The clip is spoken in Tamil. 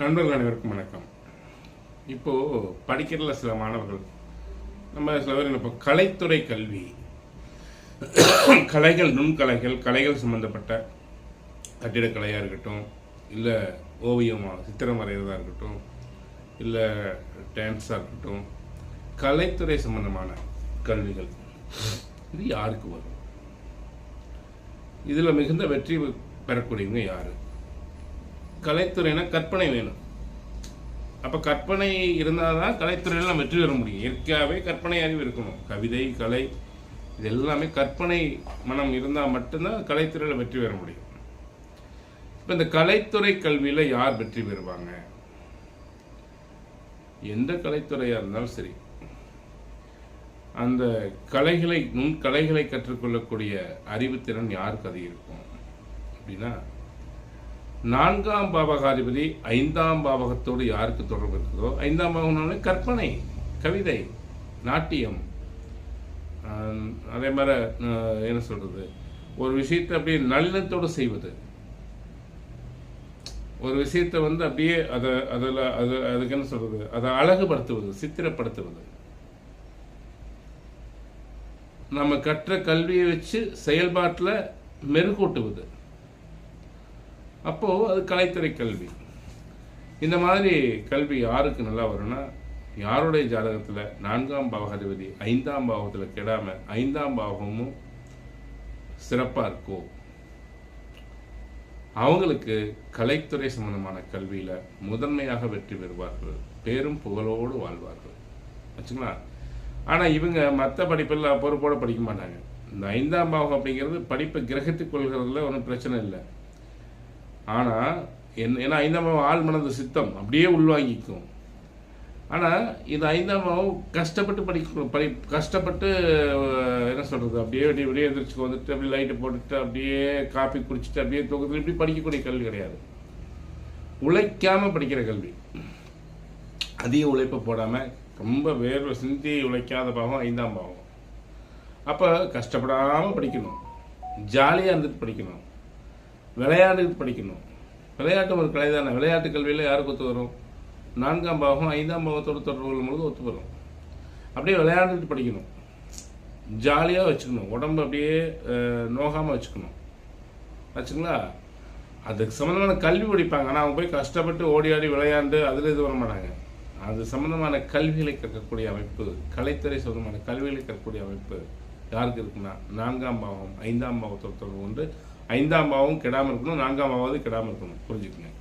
நண்பர்கள் அனைவருக்கும் வணக்கம். இப்போது படிக்கிறதுல சில மாணவர்கள் நம்ம சில பேர் இப்போ கலைத்துறை கல்வி கலைகள் நுண்கலைகள் கலைகள் சம்பந்தப்பட்ட கட்டிடக்கலையாக இருக்கட்டும் இல்லை ஓவியமாக சித்திரம் வரைகிறதா இருக்கட்டும் இல்லை டான்ஸாக இருக்கட்டும் கலைத்துறை சம்பந்தமான கல்விகள். இது யாருக்கு வரும்? இதில் மிகுந்த வெற்றி பெறக்கூடியவங்க யாரு? கலைத்துறைனா கற்பனை வேணும். அப்போ கற்பனை இருந்தால் தான் கலைத்துறையில் நம்ம வெற்றி பெற முடியும். இயற்கையாகவே கற்பனை அறிவு இருக்கணும். கவிதை கலை இது எல்லாமே கற்பனை மனம் இருந்தால் மட்டும்தான் கலைத்துறையில் வெற்றி பெற முடியும். இப்போ இந்த கலைத்துறை கல்வியில் யார் வெற்றி பெறுவாங்க? எந்த கலைத்துறையாக இருந்தாலும் சரி. அந்த கலைகளை நுண் கலைகளை கற்றுக்கொள்ளக்கூடிய அறிவுத்திறன் யாருக்கு அது இருக்கும் அப்படின்னா நான்காம் பாவகாதிபதி ஐந்தாம் பாவகத்தோடு யாருக்கு தொடர்பு இருக்குதோ ஐந்தாம் பாவகம்னாலே கற்பனை கவிதை நாட்டியம். அதே மாதிரி என்ன சொல்றது? ஒரு விஷயத்தை அப்படியே நளினத்தோடு செய்வது. ஒரு விஷயத்தை வந்து அப்படியே அதை அதில் அது அதுக்கு என்ன சொல்றது? அதை அழகுபடுத்துவது சித்திரப்படுத்துவது. நம்ம கற்ற கல்வியை வச்சு செயல்பாட்டில் மெருகூட்டுவது. அப்போ அது கலைத்துறை கல்வி. இந்த மாதிரி கல்வி யாருக்கு நல்லா வரும்னா யாருடைய ஜாதகத்தில் நான்காம் பாவகாதிபதி ஐந்தாம் பாவத்தில் கெடாமல் ஐந்தாம் பாவமும் சிறப்பாக இருக்கோ? அவங்களுக்கு கலைத்துறை சம்பந்தமான கல்வியில் முதன்மையாக வெற்றி பெறுவார்கள். பேரும் புகழோடு வாழ்வார்கள். வச்சுங்களா? ஆனால் இவங்க மற்ற படிப்பெல்லாம் பொறுப்போடு படிக்க மாட்டாங்க. இந்த ஐந்தாம் பாவம் அப்படிங்கிறது படிப்பை கிரகித்துக் கொள்கிறதுல ஒன்றும் பிரச்சனை இல்லை. ஆனால் என் ஏன்னா ஐந்தாம் பாவம் ஆள் மனது சித்தம் அப்படியே உள்வாங்கிக்கும். ஆனால் இது ஐந்தாம் பாவம் கஷ்டப்பட்டு படிக்க படி கஷ்டப்பட்டு என்ன சொல்கிறது அப்படியே வெளியே வெளியே எந்திரிச்சு வந்துட்டு அப்படியே லைட்டை போட்டுட்டு அப்படியே காப்பி குடிச்சிட்டு அப்படியே தூக்கத்தில் இப்படி படிக்கக்கூடிய கல்வி கிடையாது. உழைக்காமல் படிக்கிற கல்வி. அதிக உழைப்பை போடாமல் ரொம்ப வேர்வை சிந்தி உழைக்காத பாவம் ஐந்தாம் பாவம். அப்போ கஷ்டப்படாமல் படிக்கணும். ஜாலியாக இருந்துட்டு படிக்கணும். விளையாண்டுட்டு படிக்கணும். விளையாட்டு ஒரு கலை தானே. விளையாட்டு கல்வியில் யாருக்கு ஒத்து வரும்? நான்காம் பாகம் ஐந்தாம் பாகத்தோடு தொடர்பு கொள்ளும்போது ஒத்து வரும். அப்படியே விளையாண்டுட்டு படிக்கணும். ஜாலியாக வச்சுக்கணும். உடம்பு அப்படியே நோகாமல் வச்சுக்கணும். ஆச்சுங்களா? அதுக்கு சம்மந்தமான கல்வி படிப்பாங்க. ஆனால் அவங்க போய் கஷ்டப்பட்டு ஓடி ஆடி விளையாண்டு அதில் இது வர மாட்டாங்க. அது சம்மந்தமான கல்விகளை கற்கக்கூடிய அமைப்பு கலைத்துறை சம்மந்தமான கல்விகளை கற்கக்கூடிய அமைப்பு யாருக்கு இருக்குன்னா நான்காம் பாவம் ஐந்தாம் பாவத்தோட தொடர்பு கொண்டு ஐந்தாம் பாவம் கெடாமல் இருக்கணும் நான்காம் பாவது கெடாமல் இருக்கணும். புரிஞ்சுக்கணும்